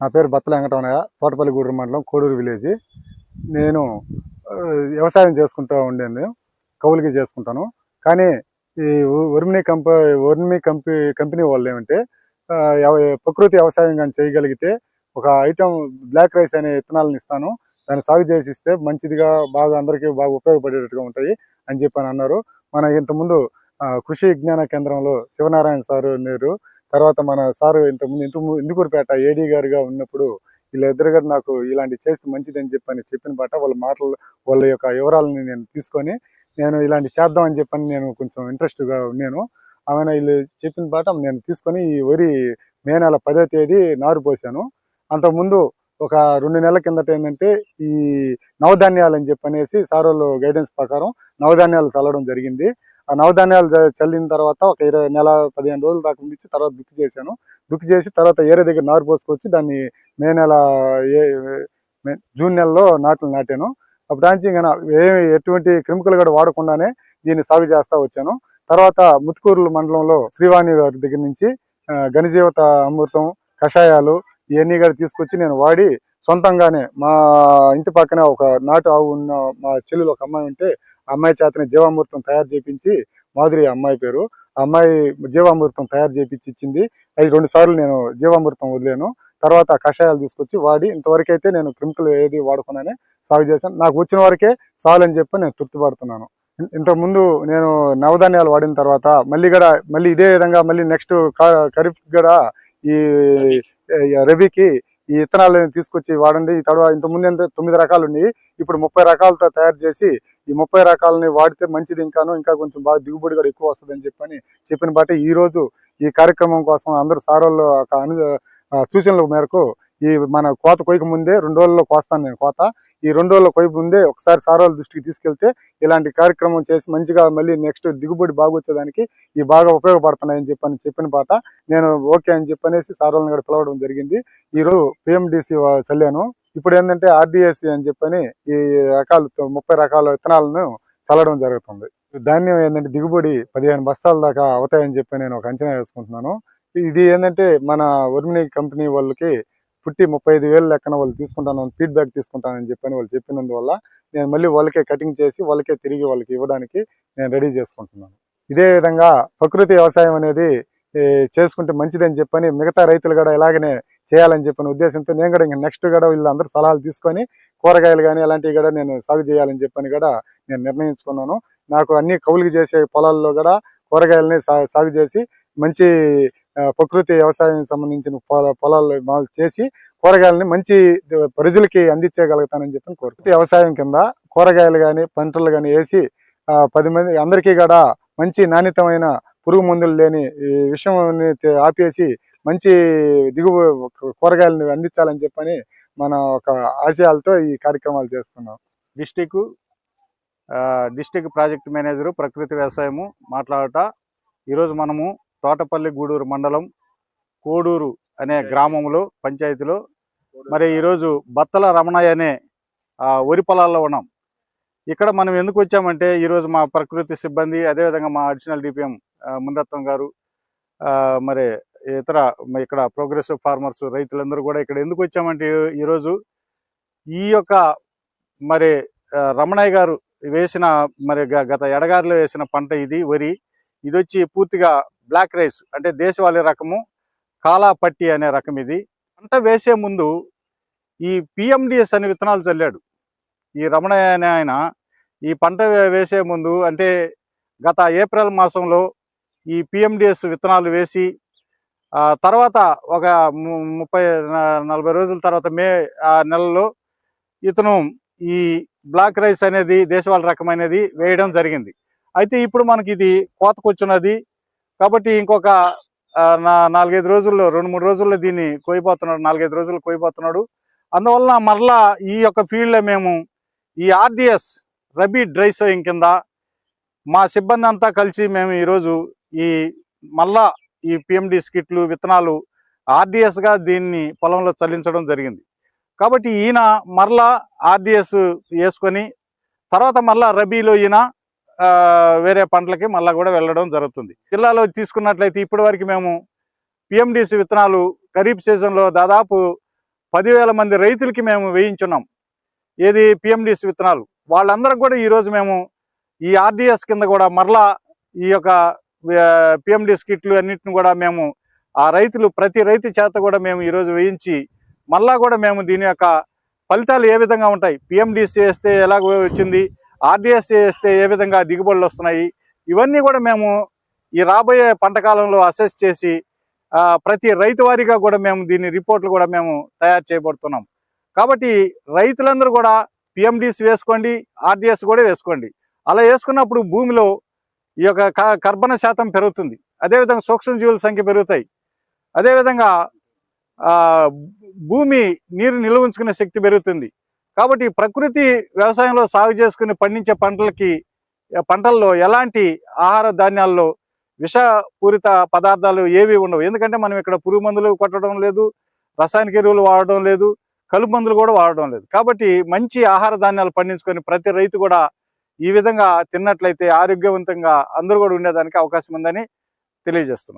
నా పేరు బత్తల వెంకటరమణయ్య తోటపల్లి గూడూరు మండలం కోడూరు విలేజ్. నేను వ్యవసాయం చేసుకుంటూ ఉండేది కౌలుకి చేసుకుంటాను. కానీ ఈ ఉ- ఉర్మిని కంప ఉర్మి కంపె కంపెనీ వాళ్ళు ఏమంటే ప్రకృతి వ్యవసాయం కానీ చేయగలిగితే ఒక ఐటమ్ బ్లాక్ రైస్ అనే విత్తనాలను ఇస్తాను. దాన్ని సాగు చేసి ఇస్తే మంచిదిగా బాగా అందరికీ బాగా ఉపయోగపడేటట్టుగా ఉంటాయి అని చెప్పి అని అన్నారు. మన ఇంతకుముందు కృషి విజ్ఞాన కేంద్రంలో శివనారాయణ సారు ఉన్నారు. తర్వాత మన సారు ఇంతకుముందు ఇంతకు ఇందుకూరుపేట ఏడీ గారుగా ఉన్నప్పుడు వీళ్ళిద్దరు కూడా నాకు ఇలాంటి చేస్తే మంచిదని చెప్పని చెప్పిన బట్ట వాళ్ళ మాటలు వాళ్ళ యొక్క వివరాలని నేను తీసుకొని నేను ఇలాంటి చేద్దాం అని చెప్పని నేను కొంచెం ఇంట్రెస్ట్గా ఉన్నాను. ఆమె వీళ్ళు చెప్పిన పాట నేను తీసుకొని ఈ వరి మే నెల పదో తేదీ నారు పోసాను. అంతకుముందు ఒక రెండు నెలల కిందట ఏంటంటే ఈ నవధాన్యాలు అని చెప్పనేసి సార్ వాళ్ళు గైడెన్స్ ప్రకారం నవధాన్యాలు చల్లడం జరిగింది. ఆ నవధాన్యాలు చల్లిన తర్వాత ఒక ఇరవై నెల పదిహేను రోజుల దాకా ఉండిచ్చి తర్వాత దుక్కి చేశాను. దుక్కి చేసి తర్వాత ఏరే దగ్గర నారు పోసుకొచ్చి దాన్ని మే నెల ఏ జూన్ నెలలో నాట్లు నాటాను. అప్పుడు నుంచి ఇంకా ఏ ఎటువంటి కెమికల్ కూడా వాడకుండానే దీన్ని సాగు చేస్తా వచ్చాను. తర్వాత ముత్తుకూరు మండలంలో శ్రీవాణి గారి దగ్గర నుంచి ఘనజీవత అమృతం కషాయాలు ఇవన్నీ కూడా తీసుకొచ్చి నేను వాడి సొంతంగానే మా ఇంటి పక్కన ఒక నాటు ఆవు ఉన్న మా చెల్లెలు ఒక అమ్మాయి ఉంటే అమ్మాయి చేతనే జీవామృతం తయారు చేపించి మాధురి ఆ అమ్మాయి పేరు. ఆ అమ్మాయి జీవామృతం తయారు చేపించి ఇచ్చింది. అది రెండు సార్లు నేను జీవామృతం వదిలేను. తర్వాత కషాయాలు తీసుకొచ్చి వాడి ఇంతవరకు అయితే నేను క్రిమికల్ ఏది వాడకుండానే సాగు చేశాను. నాకు వచ్చిన వరకే చాలని చెప్పి నేను తృప్తి పడుతున్నాను ఇంతకుముందు నేను నవధాన్యాలు వాడిన తర్వాత మళ్ళీ కూడా మళ్ళీ ఇదే విధంగా మళ్ళీ నెక్స్ట్ ఖరీఫ్ కూడా ఈ రబీకి ఈ విత్తనాలను తీసుకొచ్చి వాడండి. ఈ తడవ ఇంత ముందు ఎంత తొమ్మిది రకాలు ఉన్నాయి. ఇప్పుడు ముప్పై రకాలతో తయారు చేసి ఈ ముప్పై రకాలని వాడితే మంచిది ఇంకాను ఇంకా కొంచెం బాగా దిగుబడి కూడా ఎక్కువ వస్తుంది అని చెప్పని చెప్పిన బట్టి ఈరోజు ఈ కార్యక్రమం కోసం అందరు సారోళ్ళు ఒక అను సూచనల మేరకు ఈ మన కోత కొయ్యక ముందే రెండు రోజుల్లో కోస్తాను నేను కోత. ఈ రెండు రోజుల కొయ్య ముందే ఒకసారి సారాల దృష్టికి తీసుకెళ్తే ఇలాంటి కార్యక్రమం చేసి మంచిగా మళ్ళీ నెక్స్ట్ దిగుబడి బాగా వచ్చేదానికి ఈ బాగా ఉపయోగపడుతున్నాయని చెప్పని చెప్పిన పాట నేను ఓకే అని చెప్పనేసి సారాలను కూడా పిలవడం జరిగింది. ఈరోజు రోజు పిఎండిసి చల్లాను. ఇప్పుడు ఏంటంటే ఆర్డిఎస్సి అని చెప్పని ఈ రకాలు ముప్పై రకాల విత్తనాలను చల్లడం జరుగుతుంది. ధాన్యం ఏంటంటే దిగుబడి పదిహేను బస్తాల దాకా అవుతాయని చెప్పి నేను ఒక అంచనా వేసుకుంటున్నాను. ఇది ఏంటంటే మన ఉర్మిని కంపెనీ వాళ్ళకి పుట్టి ముప్పై ఐదు వేలు లెక్కన వాళ్ళు తీసుకుంటాను ఫీడ్బ్యాక్ తీసుకుంటానని చెప్పని వాళ్ళు చెప్పినందువల్ల నేను మళ్ళీ వాళ్ళకే కటింగ్ చేసి వాళ్ళకే తిరిగి వాళ్ళకి ఇవ్వడానికి నేను రెడీ చేసుకుంటున్నాను. ఇదే విధంగా ప్రకృతి వ్యవసాయం అనేది చేసుకుంటే మంచిదని చెప్పని మిగతా రైతులు కూడా ఇలాగనే చేయాలని చెప్పిన ఉద్దేశంతో నేను కూడా ఇంకా నెక్స్ట్ కూడా వీళ్ళందరూ సలహాలు తీసుకొని కూరగాయలు కానీ అలాంటివి కూడా నేను సాగు చేయాలని చెప్పని కూడా నేను నిర్ణయించుకున్నాను. నాకు అన్ని కౌలుకి చేసే పొలాల్లో కూడా కూరగాయలని సా సాగు చేసి మంచి ప్రకృతి వ్యవసాయం సంబంధించిన పొల పొలాలు మాకు చేసి కూరగాయలని మంచి ప్రజలకి అందించగలుగుతానని చెప్పి కోరుకుంటున్నాను. వ్యవసాయం కింద కూరగాయలు కానీ పంటలు కానీ వేసి పది మంది అందరికీ కూడా మంచి నాణ్యతమైన పురుగు మందులు లేని ఈ విషయం ఆపేసి మంచి దిగువ కూరగాయలను అందించాలని చెప్పని మన ఒక ఆశయాలతో ఈ కార్యక్రమాలు చేస్తున్నాం. డిస్టిక్ డిస్టిక్ ప్రాజెక్ట్ మేనేజరు ప్రకృతి వ్యవసాయము మాట్లాడట. ఈరోజు మనము తోటపల్లి గూడూరు మండలం కోడూరు అనే గ్రామంలో పంచాయతీలో. మరి ఈరోజు బత్తల రమణయ్య అనే వరి పొలాల్లో ఉన్నాం. ఇక్కడ మనం ఎందుకు వచ్చామంటే ఈరోజు మా ప్రకృతి సిబ్బంది అదేవిధంగా మా అడిషనల్ డిపిఎం ముందత్వం గారు మరి ఇతర ఇక్కడ ప్రోగ్రెసివ్ ఫార్మర్స్ రైతులందరూ కూడా ఇక్కడ ఎందుకు వచ్చామంటే ఈ- ఈరోజు ఈ యొక్క మరి రమణయ్య గారు వేసిన మరి గత ఎడగారిలో వేసిన పంట ఇది వరి. ఇది వచ్చి పూర్తిగా బ్లాక్ రైస్ అంటే దేశవాళీ రకము కాలాపట్టి అనే రకం ఇది. పంట వేసే ముందు ఈ పిఎండిఎస్ అనే విత్తనాలు చల్లాడు. ఈ రమణ అనే ఆయన ఈ పంట వేసే ముందు అంటే గత ఏప్రిల్ మాసంలో ఈ పిఎండిఎస్ విత్తనాలు వేసి తర్వాత ఒక ము- ముప్పై నలభై రోజుల తర్వాత మే ఆ నెలలో ఇతను ఈ బ్లాక్ రైస్ అనేది దేశవాళ రకం అనేది వేయడం జరిగింది. అయితే ఇప్పుడు మనకి ఇది కోతకొచ్చున్నది కాబట్టి ఇంకొక నా- నాలుగైదు రోజుల్లో రెండు మూడు రోజుల్లో దీన్ని కోయిపోతున్నాడు నాలుగైదు రోజులు కోయిపోతున్నాడు. అందువల్ల మరలా ఈ యొక్క ఫీల్డ్లో మేము ఈ ఆర్డిఎస్ రబీ డ్రై సోయింగ్ కింద మా సిబ్బంది అంతా కలిసి మేము ఈరోజు ఈ మళ్ళా ఈ పిఎండి స్కిట్లు విత్తనాలు ఆర్డిఎస్గా దీన్ని పొలంలో చల్లించడం జరిగింది. కాబట్టి ఈయన మరలా ఆర్డిఎస్ వేసుకొని తర్వాత మళ్ళా రబీలో ఈయన వేరే పంటలకి మళ్ళీ కూడా వెళ్ళడం జరుగుతుంది. జిల్లాలో తీసుకున్నట్లయితే ఇప్పటి వరకు మేము పిఎండిసి విత్తనాలు ఖరీఫ్ సీజన్లో దాదాపు పదివేల మంది రైతులకి మేము వేయించున్నాం. ఏది పిఎండిసి విత్తనాలు. వాళ్ళందరికి కూడా ఈరోజు మేము ఈ ఆర్డిఎస్ కింద కూడా మరలా ఈ యొక్క పిఎండిఎస్ కిట్లు అన్నిటిని కూడా మేము ఆ రైతులు ప్రతి రైతు చేత కూడా మేము ఈరోజు వేయించి మళ్ళా కూడా మేము దీని యొక్క ఫలితాలు ఏ విధంగా ఉంటాయి? పిఎండిసి వేస్తే ఎలాగో వచ్చింది? ఆర్డిఎస్ వేస్తే ఏ విధంగా దిగుబడులు వస్తున్నాయి? ఇవన్నీ కూడా మేము ఈ రాబోయే పంట కాలంలో అసెస్ చేసి ప్రతి రైతు వారీగా కూడా మేము దీని రిపోర్ట్లు కూడా మేము తయారు చేయబడుతున్నాం. కాబట్టి రైతులందరూ కూడా పిఎండిసి వేసుకోండి ఆర్డిఎస్ కూడా వేసుకోండి. అలా వేసుకున్నప్పుడు భూమిలో ఈ యొక్క కర్బన శాతం పెరుగుతుంది. అదేవిధంగా సూక్ష్మజీవుల సంఖ్య పెరుగుతాయి. అదేవిధంగా భూమి నీరు నిల్వ ఉంచుకునే శక్తి పెరుగుతుంది. కాబట్టి ప్రకృతి వ్యవసాయంలో సాగు చేసుకుని పండించే పంటలకి పంటల్లో ఎలాంటి ఆహార ధాన్యాల్లో విషపూరిత పదార్థాలు ఏవి ఉండవు. ఎందుకంటే మనం ఇక్కడ పురుగు మందులు కొట్టడం లేదు రసాయనిక ఎరువులు వాడడం లేదు కలుపు మందులు కూడా వాడడం లేదు. కాబట్టి మంచి ఆహార ధాన్యాలు పండించుకొని ప్రతి రైతు కూడా ఈ విధంగా తిన్నట్లయితే ఆరోగ్యవంతంగా అందరూ కూడా ఉండేదానికి అవకాశం ఉందని తెలియజేస్తున్నాం.